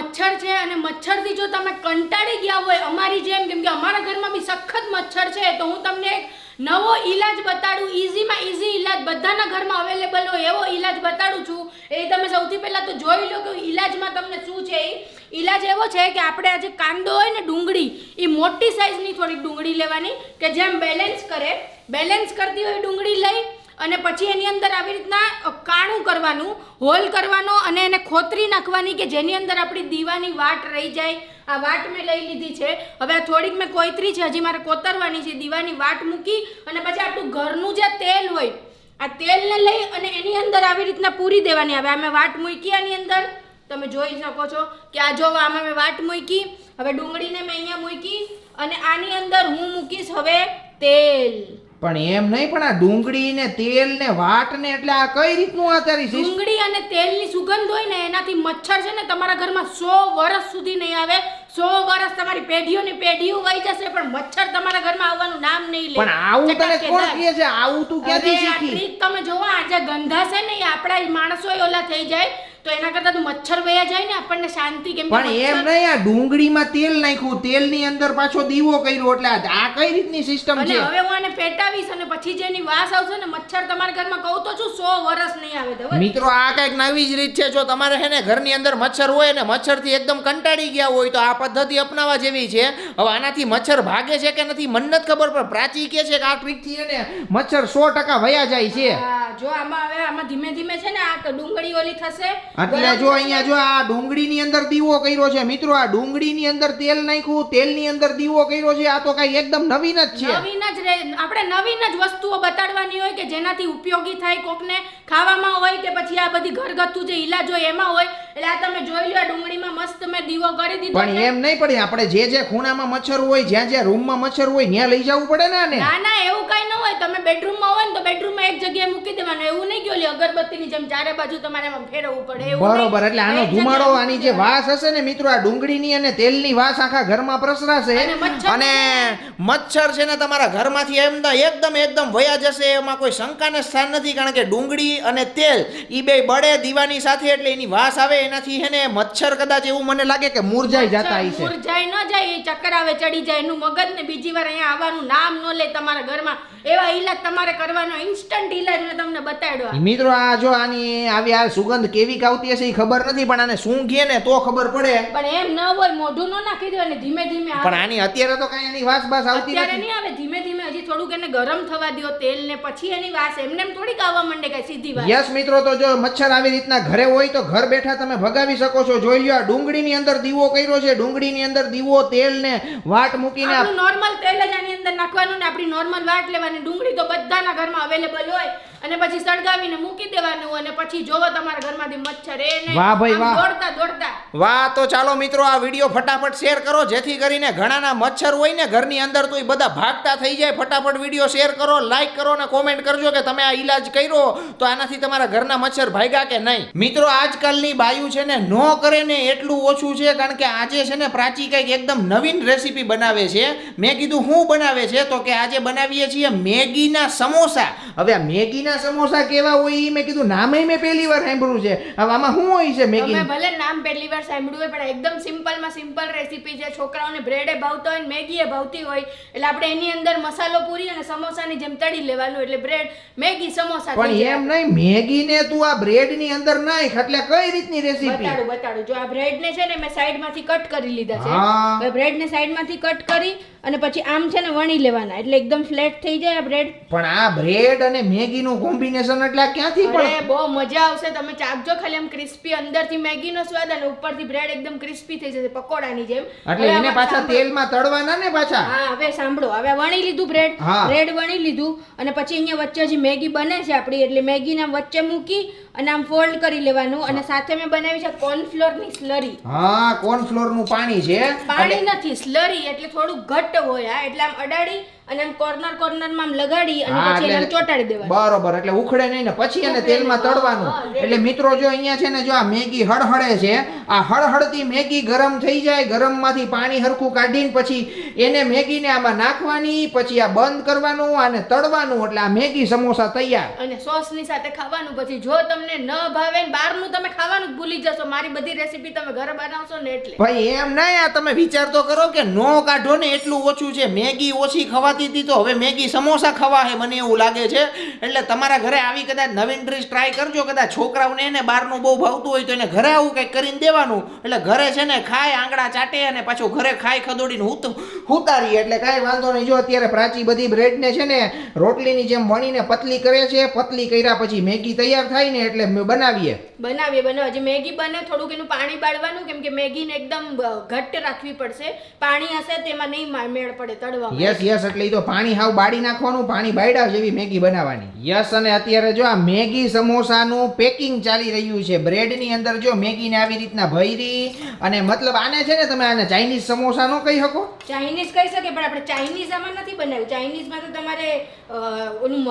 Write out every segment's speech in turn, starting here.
મચ્છર છે અને મચ્છરથી જો તમે કંટાળી ગયા હોય અમારી જેમ, કેમ કે અમારા ઘરમાં બી સખત મચ્છર છે, તો હું તમને એક નવો ઈલાજ બતાડું. ઈઝીમાં ઈઝી ઈલાજ, બધાના ઘરમાં અવેલેબલ હોય એવો ઈલાજ બતાડું છું. એ તમે સૌથી પહેલાં તો જોઈ લો કે ઈલાજમાં તમને શું છે. એ ઈલાજ એવો છે કે આપણે આજે કાંદો હોય ને ડુંગળી, એ મોટી સાઇઝની થોડીક ડુંગળી લેવાની, કે જેમ બેલેન્સ કરે. બેલેન્સ કરતી હોય ડુંગળી લઈ અને પછી એની અંદર આવી રીતના કાણું કરવાનું, હોલ કરવાનો અને એને ખોતરી નાખવાની કે જેની અંદર આપણી દીવાની વાટ રહી જાય. આ વાટ મેં લઈ લીધી છે. હવે આ થોડીક મેં કોતરી છે, હજી મારે કોતરવાની છે. દીવાની વાટ મૂકી અને પછી આપણું ઘરનું જે તેલ હોય, આ તેલને લઈ અને એની અંદર આવી રીતના પૂરી દેવાની. હવે અમે વાટ મૂકી આની અંદર. તમે જોઈ શકો છો કે આ જો આમાં મેં વાટ મૂકી, હવે ડુંગળીને મેં અહીંયા મૂકી અને આની અંદર હું મૂકીશ હવે તેલ. પણ એમ નહીં પણ આ ડુંગળી ને તેલ ને વાટ ને એટલે આ કઈ રીતનું આ તારી ડુંગળી અને તેલની સુગંધ હોય ને એનાથી મચ્છર છે ને તમારા ઘરમાં સો વર્ષ સુધી નહીં આવે. સો વર્ષ તમારી પેઢીઓની પેઢીઓ વહી જશે પણ મચ્છર તમારા ઘરમાં આવવાનું નામ નહીં લે. પણ આવું તને કોણ કહે છે? આવું તું ક્યાંથી શીખી? તમે જોવો આજે ગંધા છે ને એ આપણા માણસો ઓલા થઈ જાય. તો એના કરતા તો મચ્છર વયા જાય ને આપણને શાંતિ કેમ પણ એમ નહીં આ ડુંગળીમાં તેલ નાખ્યું તેલની અંદર પાછો દીવો કર્યો એટલે આ- કઈ રીતની સિસ્ટમ છે? હવે હું આને પેટાવીશ અને પછી જેની વાસ આવશે ને મચ્છર તમારા ઘરમાં કહું તો છું સો વર્ષ નહીં આવે. મિત્રો આ કંઈક નવી જ રીત છે. જો તમારે હે ને ઘરની અંદર મચ્છર હોય ને મચ્છરથી એકદમ કંટાળી ગયા હોય તો આ પદ્ધતિ અપનાવવા જેવી છે. હવે આનાથી મચ્છર ભાગે છે કે નથી મને નથી ખબર પણ પ્રાચી કે છે કે આ ટ્રીકથી ને મચ્છર સો ટકા વયા જાય છે. જો આમાં હવે આમાં ધીમે ધીમે છે ને આ ડુંગળી ઓલી થશે એટલે જો અહીંયા જો આ ડુંગળીની અંદર દીવો કર્યો છે મિત્રો આ ડુંગળીની અંદર તેલ નાખ્યું તેલની અંદર દીવો કર્યો છે આ તો કઈ એકદમ નવીન જ છે. નવીન જ રે આપણે નવીન જ વસ્તુઓ બતાડવાની હોય કે જેનાથી ઉપયોગી થાય કોકને ખાવામાં હોય કે પછી આ બધી ઘરગથ્થુ જે ઈલાજ હોય એમાં હોય એટલે આ તમે જોઈ લો ડુંગળીમાં મસ્ત મેં દીવો કરી દીધો પણ એમ નહીં પડે આપણે જે જે ખૂણામાં મચ્છર હોય જ્યાં જ્યાં રૂમમાં મચ્છર હોય ત્યાં લઈ જવું પડે ને ના ના એવું કઈ ન હોય. તમે બેડરૂમમાં હોય ને તો બેડરૂમમાં એક જગ્યાએ મૂકી દેવાનું. એવું નહીં કે ઓલી અગરબત્તીની જેમ ચારે બાજુ તમારે ફેરવવું પડે. બરોબર એટલે આનો ધુમાડો આની જે વાસ હશે ને મિત્રો આ ડુંગળીની અને તેલની વાસ આખા ઘરમાં પ્રસરાશે. અને મચ્છર છે ને તમારા ઘરમાંથી એમ તો એકદમ એકદમ વયા જશે એમાં કોઈ શંકાને સ્થાન નથી કારણ કે ડુંગળી અને તેલ ઈ બે બળે દીવાની સાથે એટલે એની વાસ આવે એનાથી હે ને મચ્છર કદાચ એવું મને લાગે કે મુરઝાઈ જતા હશે. મુરઝાઈ ન જાય એ ચક્કર આવે ચડી જાય એનું મગજ ને બીજી વાર અહીંયા આવવાનું નામ ન લે તમારા ઘરમાં. એવા ઈલાજ તમારે કરવાનો ઇન્સ્ટન્ટ ઈલાજ મેં તમને બતાડ્યો. મિત્રો આ જો આની આવી આ સુગંધ કેવી કાવતી હશે એ ખબર નથી પણ આને શું કહે ને તો ખબર પડે. પણ એમ ન હોય મોઢું ન નાખી અને ધીમે ધીમે પણ આની અત્યારે તો કઈ એની વાસ બાસ આવતી અત્યારે નહીં આવે ધીમે ધીમે થોડુંક એને ગરમ થવા દ્યો તેલ ને પછી એની વાસ. એમને એમ થોડીક આવવા માંડે કે સીધી વાત. યસ મિત્રો તો જો મચ્છર આવી રીતના ઘરે હોય તો ઘર બેઠા તમે ભગાવી શકો છો. જોઈ લ્યો આ ડુંગળીની અંદર દીવો કર્યો છે. ડુંગળીની અંદર દીવો તેલ ને વાટ મૂકીને આપણું નોર્મલ તેલ જ આની અંદર નાખવાનું ને આપણી નોર્મલ વાટ લેવાની. ડુંગળી તો બધાના ઘરમાં અવેલેબલ હોય. અને પછી સળગાવીને મૂકી દેવાનું અને પછી જોવો તમારા ઘરમાંથી મચ્છર એને વાહ ભાઈ, આમ વાહ. દોડતા દોડતા. વાહ તો ચાલો મિત્રો આ વીડિયો ફટાફટ શેર કરો જેથી કરીને ઘણાના મચ્છર હોય ને ઘરની અંદર તો એ બધા ભાગતા થઈ જાય. ફટાફટ વીડિયો શેર કરો લાઈક કરો ને કોમેન્ટ કરજો કે તમે આ ઈલાજ કર્યો તો આનાથી તમારા ઘરના મચ્છર ભાગ્યા કે નહીં? મિત્રો આજકાલની બાયુ છે ને નો કરે ને એટલું ઓછું છે કારણ કે આજે છે ને પ્રાચી કંઈક એકદમ નવીન રેસીપી બનાવે છે. મેં કીધું હું બનાવે છે તો કે આજે બનાવીએ છીએ મેગીના સમોસા. હવે આ મેગીના સમોસા કેવા હોય એ મેં કીધું નામે મેં પહેલી વાર સાંભળ્યું છે. હવે આમાં શું હોય છે મેગી? તમે ભલે નામ પહેલી વાર સાંભળ્યું હોય પણ એકદમ સિમ્પલમાં સિમ્પલ રેસીપી છે. છોકરાઓને બ્રેડે ભાવતો હોય ને મેગીએ ભાવતી હોય એટલે આપણે એની અંદર મસાલો પૂરી અને સમોસાની જેમ તળી લેવાનું એટલે બ્રેડ મેગી સમોસા પણ એમ નહીં મેગી ને તું આ બ્રેડની અંદર નાખ એટલે કઈ રીતની રેસીપી? બતાડું બતાડું. જો આ બ્રેડ ને છે ને મેં સાઈડમાંથી કટ કરી લીધા છે. બ્રેડને સાઈડમાંથી કટ કરી અને પછી આમ છે ને વણી લેવાના. એટલે એકદમ ફ્લેટ થઈ જાય બ્રેડ પણ આ બ્રેડ અને મેગી નું કોમ્બિનેશન એટલે આ ક્યાંથી પણ બહુ મજા આવશે. તમે ચાખજો ખાલી આમ ક્રિસ્પી અંદરથી મેગી નો સ્વાદ અને ઉપરથી બ્રેડ એકદમ ક્રિસ્પી થઈ જશે પકોડાની જેમ. એટલે એને પાછા. તેલમાં તળવાના ને પાછા? હા હવે સાંભળો. હવે વણી લીધું બ્રેડ બ્રેડ વણી લીધું અને પછી અહીંયા વચ્ચે જે મેગી બને છે આપણી. એટલે મેગી ને વચ્ચે મૂકી અને આમ ફોલ્ડ કરી લેવાનું. અને સાથે મેં બનાવી છે કોર્નફ્લોરની સ્લરી હા કોર્નફ્લોરનું પાણી છે. પાણી નથી સ્લરી એટલે થોડું ઘટ્ટ હોય આ એટલે આમ અડાડી અને આમ કોર્નર કોર્નરમાં આમ લગાડી અને હા, પછી એને આમ એટલે- ચોટાડી દેવાનું. બરોબર એટલે ઉખડે નહીં ને પછી એને તેલમાં તળવાનું. એટલે મિત્રો જો અહીંયા છે ને જો આ મેગી હળહળે છે આ હળહળતી મેગી ગરમ થઈ જાય ગરમમાંથી પાણી હરખું કાઢીને પછી એને મેગીને આમાં નાખવાની પછી આ બંધ કરવાનું અને તળવાનું એટલે આ મેગી સમોસા તૈયાર. અને સોસની સાથે ખાવાનું પછી જો તમને ન ભાવે ને બહારનું તમે ખાવાનું જ ભૂલી જશો. મારી બધી રેસીપી તમે ઘરે બનાવશો ને એટલે. ભાઈ એમ નહીં આ તમે વિચાર તો કરો કે નો કાઢો ને એટલું ઓછું છે. મેગી ઓછી ખવાતી હતી તો હવે મેગી સમોસા ખવા હે મને એવું લાગે છે. એટલે તમારા ઘરે આવી કદાચ નવીન ડીશ ટ્રાય કરજો કદાચ છોકરાઓને એને બહારનું બહુ ભાવતું હોય તો એને ઘરે આવું કંઈક કરીને દેવાનું. એટલે ઘરે છે ને ખાય આંગળા ચાટે અને પાછું ઘરે ખાય ખદોડીને હું હુતારી એટલે કાંઈ વાંધો નહીં જો અત્યારે પ્રાચી બધી બ્રેડને છે ને રોટલીની જેમ વણીને પતલી કરે છે પતલી કર્યા પછી મેગી તૈયાર થાય ને એટલે બનાવીએ. બનાવીએ બનાવીએ. જે મેગી બને થોડુંક એનું પાણી બાળવાનું કેમ કે મેગીને એકદમ ઘટ્ટ રાખવી પડશે. પાણી હશે તેમાં નહીં મેળ પડે તળવા યસ યસ એટલે ઈ તો પાણી હાવ બાળી નાખવાનું પાણી બાયડા જેવી મેગી બનાવવાની. યસ અને અત્યારે જો આ મેગી સમોસાનું પેકિંગ ચાલી રહ્યું છે. બ્રેડની અંદર જો મેગીને આવી રીતના ભરી અને મતલબ આને છે ને તમે આને ચાઇનીઝ સમોસા નો કહી શકો? ચાઇનીઝ કહી શકે પણ આપણે ચાઇનીઝ આમાં નથી બનાવ્યું. ચાઇનીઝમાં તો તમારે ઓલું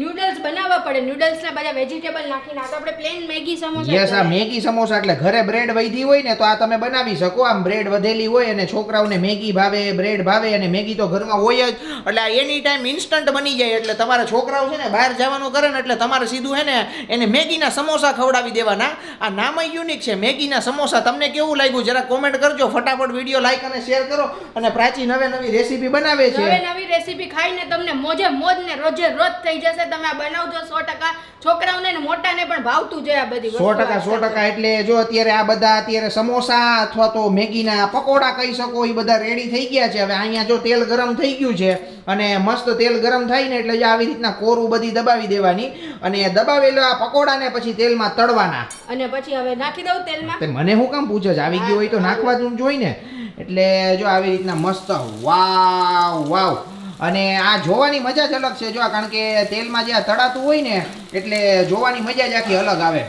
નૂડલ્સ બનાવવા પડે. નૂડલ્સના બધા વેજીટેબલ નાખીને આ તો આપણે પ્લેન મેગી સમોસા યસ આ મેગી સમોસા એટલે ઘરે બ્રેડ વધી હોય ને તો આ તમે બનાવી શકો. આમ બ્રેડ વધેલી હોય અને છોકરાઓને મેગી ભાવે બ્રેડ ભાવે અને મેગી તો ઘરમાં હોય જ. એટલે આ એની ટાઈમ ઇન્સ્ટન્ટ બની જાય એટલે તમારા છોકરાઓ છે ને બહાર જવાનું કરે ને એટલે તમારે સીધું હે ને એને મેગીના સમોસા ખવડાવી દેવાના. આ નામ યુનિક છે મેગીના સમોસા. તમને કેવું લાગ્યું? જરા કોમેન્ટ કરજો. ફટાફટ વીડિયો લાઈક અને શેર કરો અને પ્રાચી નવે નવી રેસીપી બનાવે છે. નવી નવી રેસીપી ખાઈને તમને મોજે મોજ ને રોજે રોજ થઈ જશે. તમે આ બનાવજો સો ટકા. છોકરાઓને મોટાને પણ ભાવતું જાય આ બધી સો ટકા સો ટકા. એટલે જો અત્યારે આ બધા અત્યારે સમોસા અથવા તો મેગીના પકોડા કહી શકો એ બધા રેડી થઈ ગયા છે. હવે અહીંયા જો તેલ ગરમ થઈ ગયું છે અને મસ્ત તેલ ગરમ થાય ને એટલે જો આવી રીતના કોરું બધી દબાવી દેવાની અને દબાવેલા પકોડાને પછી તેલમાં તળવાના. અને પછી હવે નાખી દઉં તેલમાં? મને હું કામ પૂછે છે? આવી ગયું હોય તો નાખવા જ જોઈ ને એટલે જો આવી રીતના મસ્ત વાવ વાવ. અને આ જોવાની મજા જ અલગ છે જો કારણ કે તેલમાં જે આ તળાતું હોય ને એટલે જોવાની મજા જ આખી અલગ આવે.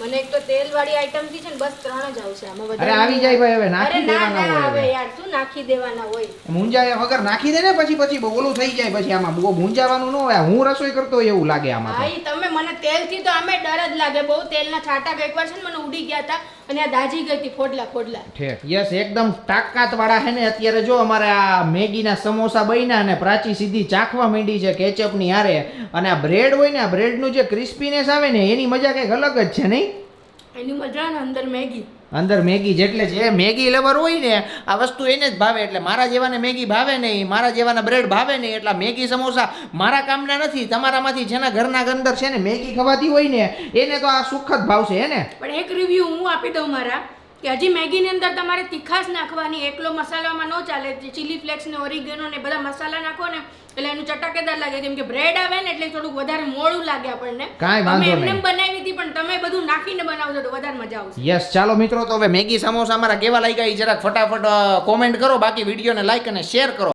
મને એક તો તેલ વાળી આઈટમથી છે ને બસ ત્રણ જ આવશે. આમાં અરે આવી જાય ભાઈ હવે નાખી દેવાના હોય હવે. યાર શું નાખી દેવાના હોય? મૂંઝાયા વગર નાખી દે ને પછી પછી ઓલું થઈ જાય પછી આમાં બહુ મુંજાવાનું ન હોય. હું રસોઈ કરતો હોય એવું લાગે આમાં તમે મને તેલથી તો આમે ડર જ લાગે. બહુ તેલના છાટા એકવાર છે ને મને ઉડી ગયા હતા. અને આ દાજી ગઈ હતી ફોડલા ફોડલા ઠેક. યસ એકદમ તાકાત વાળા છે ને અત્યારે જો અમારે આ મેગીના સમોસા બન્યા અને પ્રાચી સીધી ચાખવા માંડી છે કેચઅપની હારે. અને આ બ્રેડ હોય ને આ બ્રેડનું જે ક્રિસ્પીનેસ આવે ને એની મજા કંઈક અલગ જ છે નહીં? એની મજા ને અંદર મેગી. અંદર મેગી જેટલે છે મેગી લવર હોય ને, આ વસ્તુ એને જ ભાવે. એટલે મારા જેવાને મેગી ભાવે નહીં, મારા જેવાના બ્રેડ ભાવે નહીં, એટલે મેગી સમોસા મારા કામના નથી, તમારામાંથી જેના ઘરના અંદર છે ને મેગી ખવાતી હોય ને, એને તો આ સુખદ ભાવશે હે ને? પણ એક રિવ્યુ હું આપી દઉં મારા. કે હજી મેગીની અંદર તમારે તીખાશ નાખવાની એકલો મસાલામાં ન ચાલે ચીલી ફ્લેક્સ ને ઓરિગેનો ને બધા મસાલા નાખો ને એટલે એનું ચટાકેદાર લાગે કેમ કે બ્રેડ આવે ને એટલે થોડુંક વધારે મોડું લાગે આપણને. કાંઈ વાંધો એમને નહીં. એમ બનાવી હતી પણ તમે બધું નાખીને બનાવજો તો વધારે મજા આવશે. યસ ચાલો મિત્રો તો હવે મેગી સમોસા અમારા કેવા લાગ્યા એ જરાક ફટાફટ કોમેન્ટ કરો બાકી વિડીયોને લાઈક અને શેર કરો.